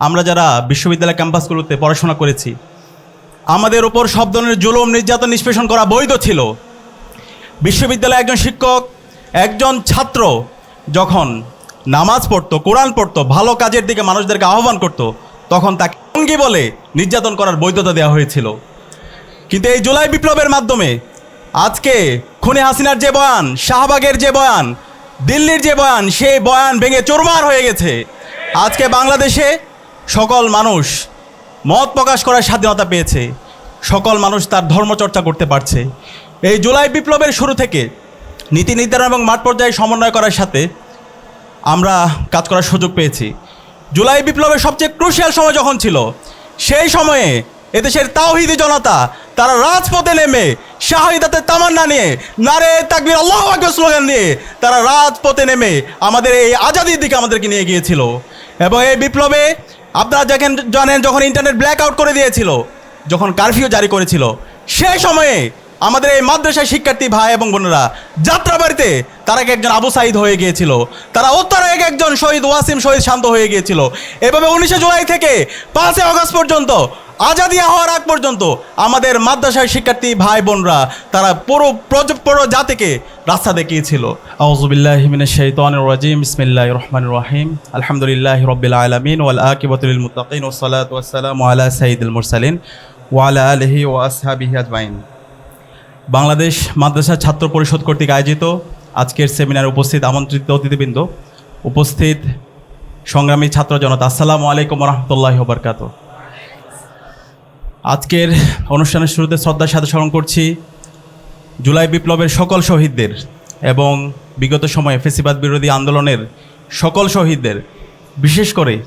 আমরা যারা বিশ্ববিদ্যালয় ক্যাম্পাসগুলোতে পড়াশোনা করেছি, আমাদের ওপর সব ধরনের জুলুম, নির্যাতন, নিষ্পেষণ করা বৈধ ছিল। বিশ্ববিদ্যালয়ে একজন শিক্ষক, একজন ছাত্র যখন নামাজ পড়তো, কোরআন পড়তো, ভালো কাজের দিকে মানুষদেরকে আহ্বান করত, তখন তাকে অঙ্গি বলে নির্যাতন করার বৈধতা দেওয়া হয়েছিল। কিন্তু এই জুলাই বিপ্লবের মাধ্যমে আজকে খুনে হাসিনার যে বয়ান, শাহবাগের যে বয়ান, দিল্লির যে বয়ান, সেই বয়ান ভেঙে চোরমার হয়ে গেছে। আজকে বাংলাদেশে সকল মানুষ মত প্রকাশ করার স্বাধীনতা পেয়েছে। সকল মানুষ তার ধর্মচর্চা করতে পারছে। এই জুলাই বিপ্লবের শুরু থেকে নীতি নির্ধারণ এবং মাঠ পর্যায়ে সমন্বয় করার সাথে আমরা কাজ করার সুযোগ পেয়েছি। জুলাই বিপ্লবের সবচেয়ে ক্রুশিয়াল সময় যখন ছিল, সেই সময়ে এদেশের তাওহিদি জনতা তারা রাজপথে নেমে শাহিদাতের তামান্না নিয়ে, নারে তাকবির, আল্লাহ স্লোগান নিয়ে তারা রাজপথে নেমে আমাদের এই আজাদির দিকে আমাদেরকে নিয়ে গিয়েছিল। এবং এই বিপ্লবে আপনারা দেখেন, জানেন, যখন ইন্টারনেট ব্ল্যাক আউট করে দিয়েছিল, যখন কারফিউ জারি করেছিল, সে সময়ে আমাদের এই মাদ্রাসায় শিক্ষার্থী ভাই এবং বোনেরা যাত্রা বাড়িতে তারা এক একজন আবু সাইদ হয়ে গিয়েছিল। তারা উত্তর এক একজন শহীদ ওয়াসিম শহীদ শান্ত হয়ে গিয়েছিল। এভাবে উনিশে জুলাই থেকে পাঁচই অগস্ট পর্যন্ত আজাদি হওয়ার আগ পর্যন্ত আমাদের মাদ্রাসার শিক্ষার্থী ভাই বোনরা, তারা পুরো পুরো জাতিকে রাস্তা দেখিয়েছিল। আউজুবিল্লাহ মিনাশ শাইতানির রাজিম, বিসমিল্লাহির রহমানির রহিম। আলহামদুলিল্লাহি রাব্বিল আলামিন ওয়াল আকিবাতুল মুত্তাকিন ওয়াস সালাতু ওয়াস সালামু আলা সাইয়্যিদিল মুরসালিন ওয়া আলা আলিহি ওয়া আসহাবিহি আজমাইন। বাংলাদেশ মাদ্রাসা ছাত্র পরিষদ কর্তৃক আয়োজিত আজকের সেমিনারে উপস্থিত আমন্ত্রিত অতিথিবৃন্দ, উপস্থিত সংগ্রামী ছাত্র জনতা, আসসালামু আলাইকুম রহমতুল্লাহ বরকাত আজকের অনুষ্ঠানের শুরুতে শ্রদ্ধার সাথে স্মরণ করছি জুলাই বিপ্লবের সকল শহীদদের এবং বিগত সময়ে ফেসিবাদ বিরোধী আন্দোলনের সকল শহীদদের, বিশেষ করে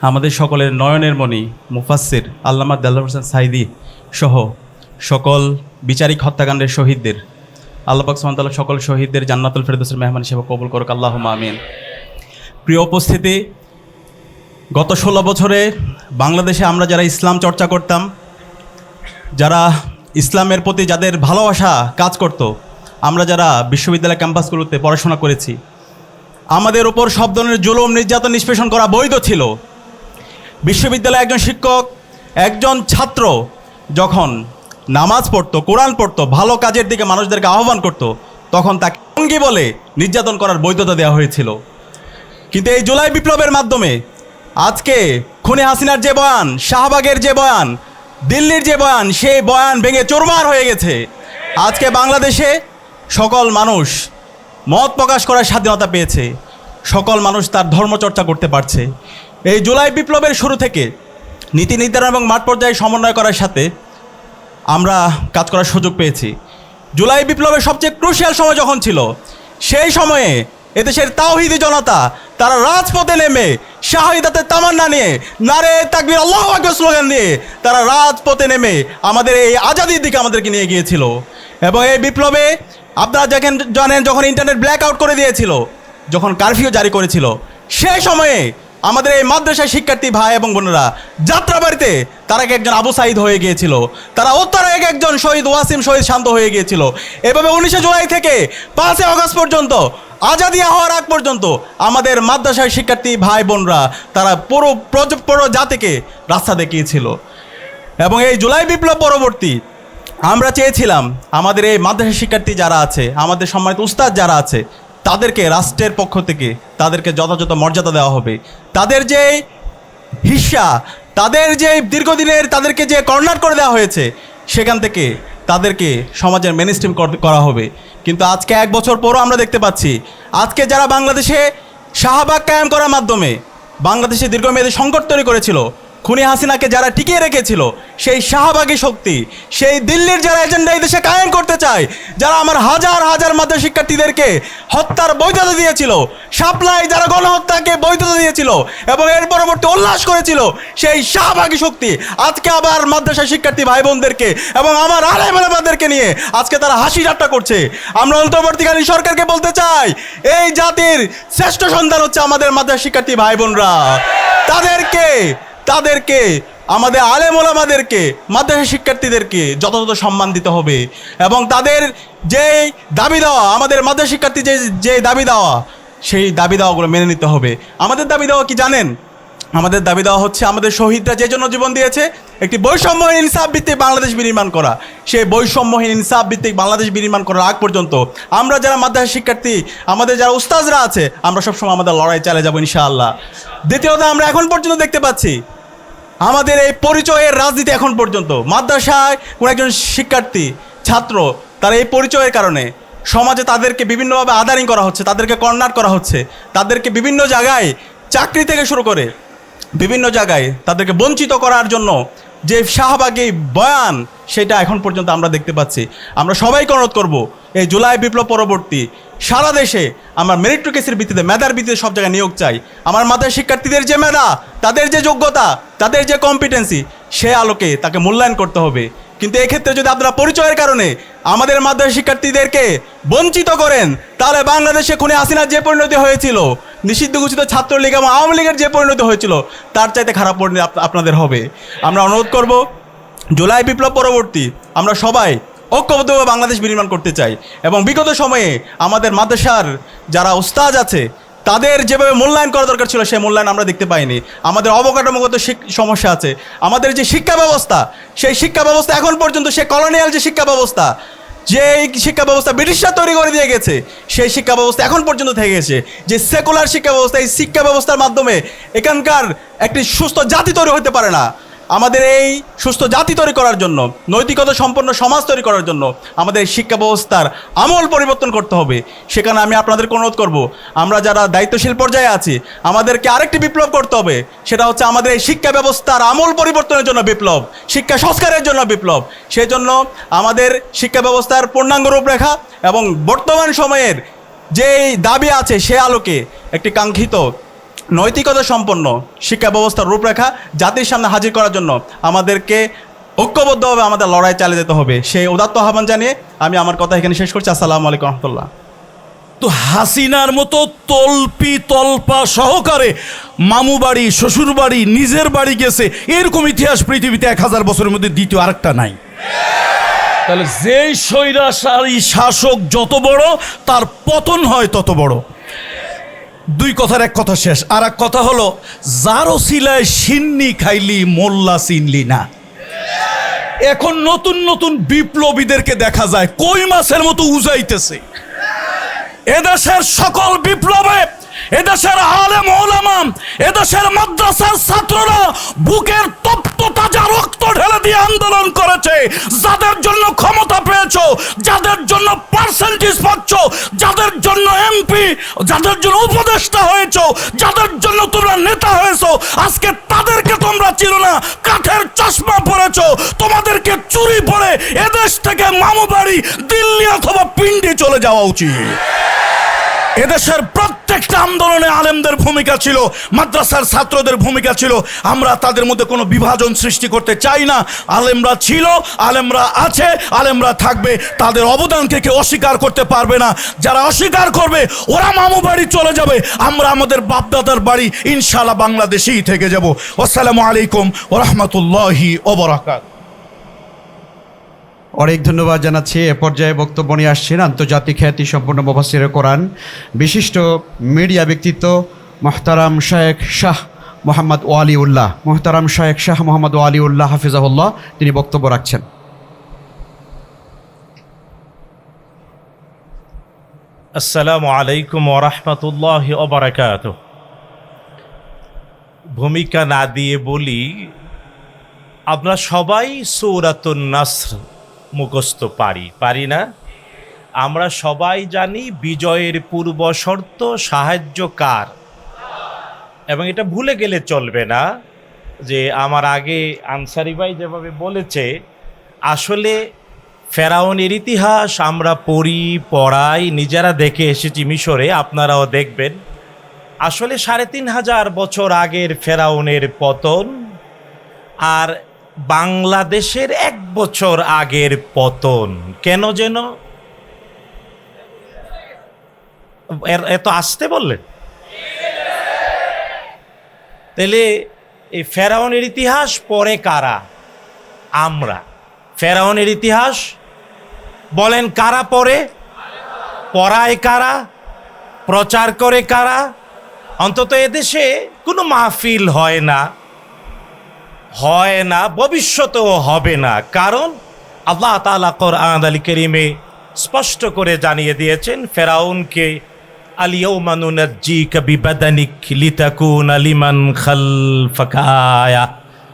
আমাদের সকলের নয়নের মণি মুফাসির আল্লামা দেল্লা হোসেন সাইদি সহ সকল বিচারিক হত্যাকাণ্ডের শহীদদের আল্লাপাক সুমতাল্লাহ সকল শহীদদের জান্নাতুল ফেরদৌসের মেহমান হিসেবে কবুল করুক আল্লাহ আমিন। প্রিয় উপস্থিতি গত ষোলো বছরে বাংলাদেশে আমরা যারা ইসলাম চর্চা করতাম, যারা ইসলামের প্রতি যাদের ভালোবাসা কাজ করত, আমরা যারা বিশ্ববিদ্যালয় ক্যাম্পাসগুলোতে পড়াশোনা করেছি, আমাদের ওপর সব ধরনের জুলুম, নির্যাতন, নিষ্পেষণ করা বৈধ ছিল। বিশ্ববিদ্যালয়ে একজন শিক্ষক, একজন ছাত্র যখন নামাজ পড়তো, কোরআন পড়তো, ভালো কাজের দিকে মানুষদেরকে আহ্বান করত, তখন তাকে অঙ্গি বলে নির্যাতন করার বৈধতা দেওয়া হয়েছিল। কিন্তু এই জুলাই বিপ্লবের মাধ্যমে আজকে খুনে হাসিনার যে বয়ান, শাহবাগের যে বয়ান, দিল্লির যে বয়ান, সেই বয়ান ভেঙে চোরমার হয়ে গেছে। আজকে বাংলাদেশে সকল মানুষ মত প্রকাশ করার স্বাধীনতা পেয়েছে। সকল মানুষ তার ধর্মচর্চা করতে পারছে। এই জুলাই বিপ্লবের শুরু থেকে নীতি নির্ধারণ এবং মাঠ পর্যায়ে সমন্বয় করার সাথে আমরা কাজ করার সুযোগ পেয়েছি। জুলাই বিপ্লবের সবচেয়ে ক্রুশিয়াল সময় যখন ছিল, সেই সময়ে এদেশের তাওহিদি জনতা তারা রাজপথে নেমে শাহিদাতে তামান্না নিয়ে, নারে তাকবির, আল্লাহ আকবর স্লোগান নিয়ে তারা রাজপথে নেমে আমাদের এই আজাদির দিকে আমাদেরকে নিয়ে গিয়েছিল। এবং এই বিপ্লবে আপনারা দেখেন, জানেন, যখন ইন্টারনেট ব্ল্যাক আউট করে দিয়েছিল, যখন কারফিউ জারি করেছিল সেই সময়ে আমাদের এই মাদ্রাসার শিক্ষার্থী ভাই এবং বোনেরা, যাত্রাবাড়িতে তারা এক একজন আবু সাইদ হয়ে গিয়েছিল। তারা উত্তর এক একজন শহীদ ওয়াসিম শহীদ শান্ত হয়ে গিয়েছিল। এভাবে উনিশে জুলাই থেকে পাঁচই আগস্ট পর্যন্ত, আজাদি হওয়ার আগ পর্যন্ত আমাদের মাদ্রাসার শিক্ষার্থী ভাই বোনরা, তারা পুরো পুরো জাতিকে রাস্তা দেখিয়েছিল। এবং এই জুলাই বিপ্লব পরবর্তী আমরা চেয়েছিলাম, আমাদের এই মাদ্রাসা শিক্ষার্থী যারা আছে, আমাদের সম্মানিত উস্তাদ যারা আছে তাদেরকে রাষ্ট্রের পক্ষ থেকে তাদেরকে যথাযথ মর্যাদা দেওয়া হবে। তাদের যে হিস্সা তাদের যে দীর্ঘদিনের তাদেরকে যে কর্নার করে দেওয়া হয়েছে, সেখান থেকে তাদেরকে সমাজের মেন স্ট্রিম করা হবে। কিন্তু আজকে এক বছর পরও আমরা দেখতে পাচ্ছি, আজকে যারা বাংলাদেশে শাহবাগ কায়েম করার মাধ্যমে বাংলাদেশে দীর্ঘমেয়াদী সংকট তৈরি করেছিল খুনি হাসিনাকে যারা টিকিয়ে রেখেছিল, সেই শাহবাগী শক্তি, সেই দিল্লির যারা এজেন্ডা এই দেশে কায়েম করতে চায়, যারা আমার হাজার হাজার মাদ্রাসা শিক্ষার্থীদেরকে হত্যার বৈধতা দিয়েছিল, সাপ্লাই যারা গণহত্যাকে বৈধতা দিয়েছিল এবং এর পরবর্তী উল্লাস করেছিল, সেই শাহবাগী শক্তি, আজকে আবার মাদ্রাসা শিক্ষার্থী ভাই বোনদেরকে এবং আমার আলেমাদেরকে নিয়ে আজকে তারা হাসি ঠাট্টা করছে। আমরা অন্তর্বর্তীকালীন সরকারকে বলতে চাই, এই জাতির শ্রেষ্ঠ সন্তান হচ্ছে আমাদের মাদ্রাসা শিক্ষার্থী ভাই বোনরা তাদেরকে তাদেরকে, আমাদের আলেম ওলামাদেরকে, মাদ্রাসা শিক্ষার্থীদেরকে যথাযথ সম্মান দিতে হবে। এবং তাদের যে দাবি দেওয়া, আমাদের মাদ্রাসা শিক্ষার্থী যে যে দাবি দেওয়া, সেই দাবি দেওয়াগুলো মেনে নিতে হবে। আমাদের দাবি দেওয়া কি জানেন? আমাদের দাবি দেওয়া হচ্ছে আমাদের শহীদরা যে জন্য জীবন দিয়েছে, একটি বৈষম্যহীন ইনসাফ ভিত্তিক বাংলাদেশ বিনির্মাণ করা। সেই বৈষম্যহীন ইনসাফ ভিত্তিক বাংলাদেশ বিনির্মাণ করার আগ পর্যন্ত আমরা যারা মাদ্রাসা শিক্ষার্থী, আমাদের যারা উস্তাজরা আছে, আমরা সবসময় আমাদের লড়াই চালিয়ে যাব ইনশাআল্লাহ। দ্বিতীয়ত আমরা এখন পর্যন্ত দেখতে পাচ্ছি, আমাদের এই পরিচয়ের রাজনীতি এখন পর্যন্ত। মাদ্রাসায় কোনো একজন শিক্ষার্থী, ছাত্র, তার এই পরিচয়ের কারণে সমাজে তাদেরকে বিভিন্নভাবে আদারিং করা হচ্ছে, তাদেরকে কর্নার করা হচ্ছে, তাদেরকে বিভিন্ন জায়গায় চাকরি থেকে শুরু করে বিভিন্ন জায়গায় তাদেরকে বঞ্চিত করার জন্য যে শাহবাগী বয়ান, সেটা এখন পর্যন্ত আমরা দেখতে পাচ্ছি। আমরা সবাইকে অনুরোধ করব, এই জুলাই বিপ্লব পরবর্তী সারা দেশে আমরা মেরিটোকেসের ভিত্তিতে, মেধার ভিত্তিতে সব জায়গায় নিয়োগ চাই। আমার মাথায় শিক্ষার্থীদের যে মেধা, তাদের যে যোগ্যতা, তাদের যে কম্পিটেন্সি সে আলোকে তাকে মূল্যায়ন করতে হবে। কিন্তু এক্ষেত্রে যদি আপনারা পরিচয়ের কারণে আমাদের মাদ্রাসা শিক্ষার্থীদেরকে বঞ্চিত করেন, তাহলে বাংলাদেশে খুনে হাসিনার যে পরিণতি হয়েছিল নিষিদ্ধ ঘোষিত ছাত্রলীগ এবং আওয়ামী লীগের যে পরিণতি হয়েছিল, তার চাইতে খারাপ পরিণতি আপনাদের হবে। আমরা অনুরোধ করব, জুলাই বিপ্লব পরবর্তী আমরা সবাই ঐক্যবদ্ধভাবে বাংলাদেশ বিনির্মাণ করতে চাই এবং বিগত সময়ে আমাদের মাদ্রাসার যারা উস্তাজ আছে, তাদের যেভাবে মূল্যায়ন করা দরকার ছিল, সেই মূল্যায়ন আমরা দেখতে পাইনি। আমাদের অবকাঠামোগত সমস্যা আছে। আমাদের যে শিক্ষা ব্যবস্থা, সেই শিক্ষা ব্যবস্থা এখন পর্যন্ত সে কলোনিয়াল যে শিক্ষা ব্যবস্থা যে এই শিক্ষা ব্যবস্থা ব্রিটিশরা তৈরি করে দিয়ে গেছে, সেই শিক্ষা ব্যবস্থা এখন পর্যন্ত থেকে গেছে। যে সেকুলার শিক্ষা ব্যবস্থা এই শিক্ষা ব্যবস্থার মাধ্যমে এখানকার একটি সুস্থ জাতি তৈরি হতে পারে না। আমাদের এই সুস্থ জাতি তৈরি করার জন্য, নৈতিকতা সম্পন্ন সমাজ তৈরি করার জন্য আমাদের শিক্ষা ব্যবস্থার আমূল পরিবর্তন করতে হবে। সেখানে আমি আপনাদেরকে অনুরোধ করব, আমরা যারা দায়িত্বশীল পর্যায়ে আছি, আমাদেরকে আরেকটি বিপ্লব করতে হবে। সেটা হচ্ছে আমাদের এই শিক্ষা ব্যবস্থার আমূল পরিবর্তনের জন্য বিপ্লব, শিক্ষা সংস্কারের জন্য বিপ্লব। সেই জন্য আমাদের শিক্ষা ব্যবস্থার পূর্ণাঙ্গ রূপরেখা এবং বর্তমান সময়ের যে দাবি আছে সে আলোকে একটি কাঙ্ক্ষিত নৈতিকতা সম্পন্ন শিক্ষা ব্যবস্থার রূপরেখা জাতির সামনে হাজির করার জন্য আমাদেরকে ঐক্যবদ্ধভাবে আমাদের লড়াই চালিয়ে যেতে হবে। সেই উদাত্ত আহ্বান জানিয়ে আমি আমার কথা এখানে শেষ করছি। আসসালামু আলাইকুম রহমতুল্লাহ। তো হাসিনার মতো তলপি তলপা সহকারে মামু বাড়ি, শ্বশুর বাড়ি, নিজের বাড়ি গেছে, এরকম ইতিহাস পৃথিবীতে এক হাজার বছরের মধ্যে দ্বিতীয় আরেকটা নাই। তাহলে যেই স্বৈরাচারী শাসক যত বড়, তার পতন হয় তত বড়। দুই কথার এক কথা শেষ। আর এক কথা হলো যারও শিলায় সিন্নি খাইলি, মোল্লা চিনলি না। এখন নতুন নতুন বিপ্লবীদেরকে দেখা যায়, কই মাছের মতো উজাইতেছে। এদেশের সকল বিপ্লবে এদেশের আলেম ওলামাম এদেশের মাদ্রাসার ছাত্ররা বুকের তপ্ত তাজা রক্ত ঢেলে দিয়ে আন্দোলন করেছে। যাদের জন্য ক্ষমতা পেয়েছ, যাদের জন্য পার্সেন্টেজ পাচ্ছ, যাদের জন্য এমপি যাদের জন্য উপদেষ্টা হয়েছো, যাদের জন্য তোমরা নেতা হয়েছো, আজকে তাদেরকে তোমরা চিনো না, কাঠের চশমা পরেছো, তোমাদেরকে চুরি পরে এদেশ থেকে মামু বাড়ি দিল্লি অথবা পিন্ডি চলে যাওয়া উচিত। এদেশের প্রত্যেকটা আন্দোলনে আলেমদের ভূমিকা ছিল, মাদ্রাসার ছাত্রদের ভূমিকা ছিল। আমরা তাদের মধ্যে কোনো বিভাজন সৃষ্টি করতে চাই না। আলেমরা ছিল, আলেমরা আছে, আলেমরা থাকবে। তাদের অবদানকে কেউ অস্বীকার করতে পারবে না। যারা অস্বীকার করবে, ওরা মামু বাড়ি চলে যাবে। আমরা আমাদের বাপদাদার বাড়ি ইনশাল্লাহ বাংলাদেশেই থেকে যাব। আসসালামু আলাইকুম ওরহমতুল্লাহি ওবরাকাত অনেক ধন্যবাদ জানাচ্ছি। এ পর্যায়ে বক্তব্য নিয়ে আসছেন আন্তর্জাতিক খ্যাতি সম্পন্ন মুফাসির কোরআন বিশিষ্ট মিডিয়া ব্যক্তিত্ব মোহতারাম শায়েখ শাহ মোহাম্মদ ওয়ালি উল্লাহ মোহতারাম শায়েখ শাহ মোহাম্মদ ওয়ালি উল্লাহ হাফিজাহুল্লাহ, তিনি বক্তব্য রাখছেন। আসসালামু আলাইকুম ওরহমতুল্লাহ ওবরাকাত ভূমিকা না দিয়ে বলি আমরা সবাই সৌরাতুন নাসর মুখস্থ পারি পারি না? আমরা সবাই জানি বিজয়ের পূর্ব শর্ত, সাহায্য কার। এবং এটা ভুলে গেলে চলবে না যে আমার আগে আনসারি ভাই যেভাবে বলেছে, আসলে ফেরাউনের ইতিহাস আমরা পড়ি, পড়াই, নিজেরা দেখে এসেছি মিশরে, আপনারাও দেখবেন। আসলে সাড়ে তিন হাজার বছর আগের ফেরাউনের পতন, আর বাংলাদেশের এক বছর আগের পতন। কেন যেন? এত আসতে বললেন। তাহলে এই ফেরাউনের ইতিহাস পরে কারা? আমরা। ফেরাউনের ইতিহাস? বলেন কারা পড়ে পড়ায় কারা? প্রচার করে কারা? অন্তত এদেশে কোনো মাহফিল হয় না। হয় না, ভবিষ্যতেও হবে না। কারণ আল্লাহ তালা কোরআন আলী করিমে স্পষ্ট করে জানিয়ে দিয়েছেন, ফেরাউনকে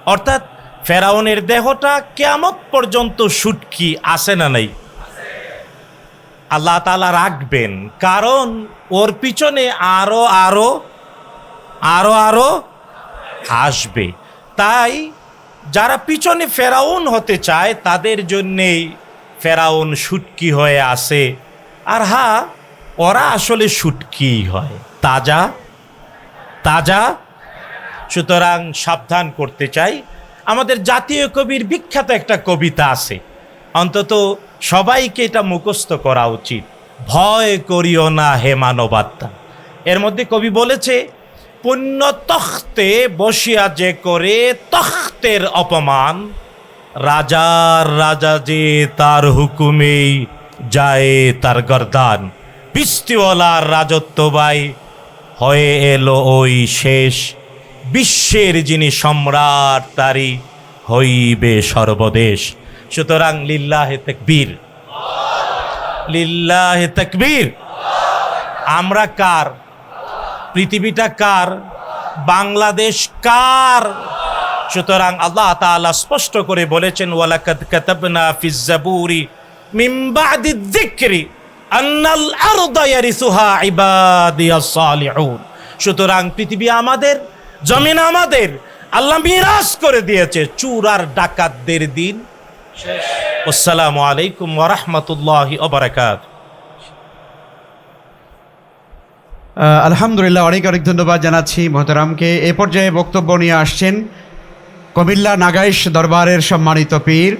অর্থাৎ ফেরাউনের দেহটা কেয়ামত পর্যন্ত সুটকি আসে না নাই? আল্লাহ তালা রাখবেন। কারণ ওর পিছনে আরও আরও আরও আরও আসবে। তাই যারা পিছনে ফেরাউন হতে চায়, তাদের জন্যেই ফেরাউন সুটকি হয়ে আসে। আর হা ওরা আসলে সুটকি হয়। তাজা তাজা। সুতরাং সাবধান করতে চাই। আমাদের জাতীয় কবির বিখ্যাত একটা কবিতা আছে। অন্তত সবাইকে এটা মুখস্থ করা উচিত। ভয় করিও না হে মানবাত্মা। এর মধ্যে কবি বলেছে পুণ্য তখ্তে বসিয়া যে করে তখ্তের অপমান, রাজার রাজা যে তার হুকুমেই যায় তার গরদান। পিস্তিওয়ালার রাজত্ববাই হয়ে এলো ওই শেষ। বিশ্বের যিনি সম্রাট, তারই হইবে সর্বদেশ। সুতরাং লিল্লাহে তকবীর। লিল্লাহে তকবীর। আমরা কার? পৃথিবীটা কার? বাংলাদেশ কার? সুতরাং আল্লাহ তাআলা স্পষ্ট করে বলেছেন, ওয়ালাকাদ কাতাবনা ফিজ জাবুরি আন্নাল আরদা ইয়ারিসুহা ইবাদিয়াস সালিহুন। সুতরাং পৃথিবী আমাদের, জমিন আমাদের, আল্লাহ মিরাজ করে দিয়েছে চুর আর ডাকাতদের দিন আসসালামু আলাইকুম ওয়া রাহমাতুল্লাহি আলহামদুলিল্লাহ, অনেক অনেক ধন্যবাদ জানাচ্ছি মহতারামকে এ পর্যায়ে বক্তব্য নিয়ে আসছেন কুমিল্লা নাগাইশ দরবারের সম্মানিত পীর